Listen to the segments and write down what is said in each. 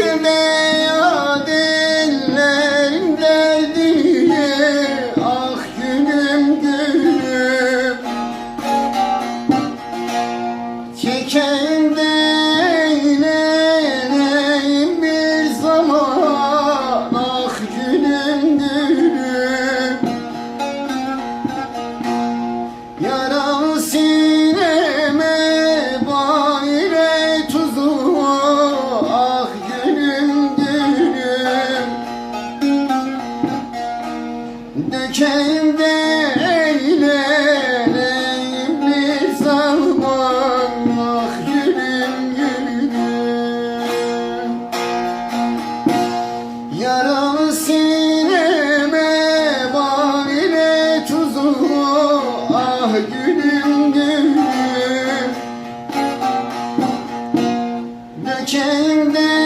to me. Dökeyim de eğleneyim bir zaman Ah gülüm gülüm Yaralı sineme bal Ah gülüm gülüm Dökeyim de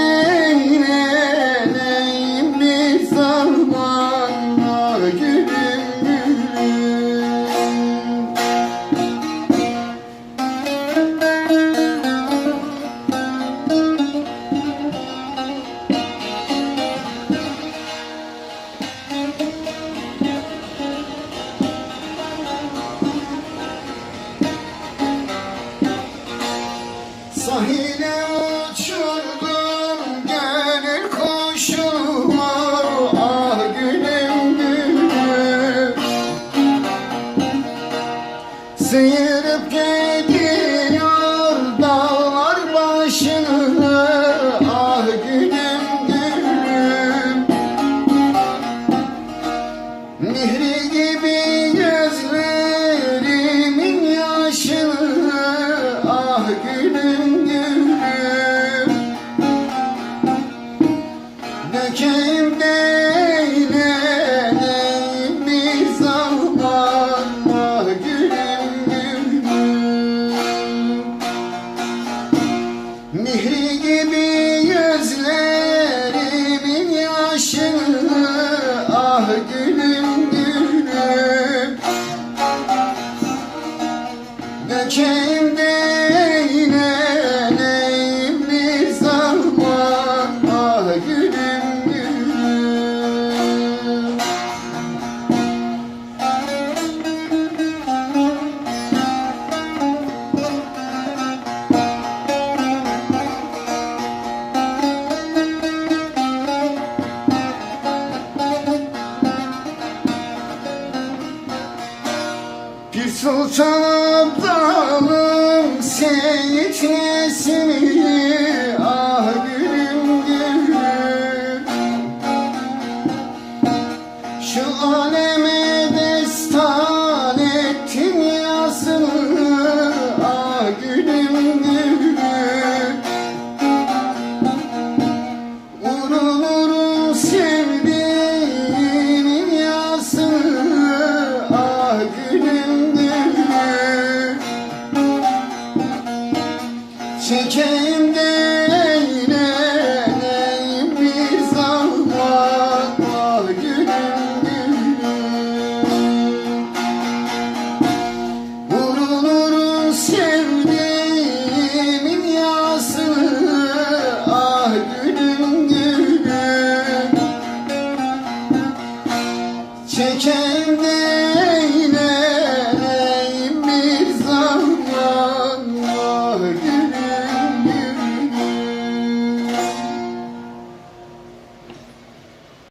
Sıyırıp gidiyor dağlar başını Ah gülüm gülüm. Nehri gibi gözlerimin yaşını. Ah gülüm gülüm. Dökeyim de Bir sultan abdalım Seyit Change.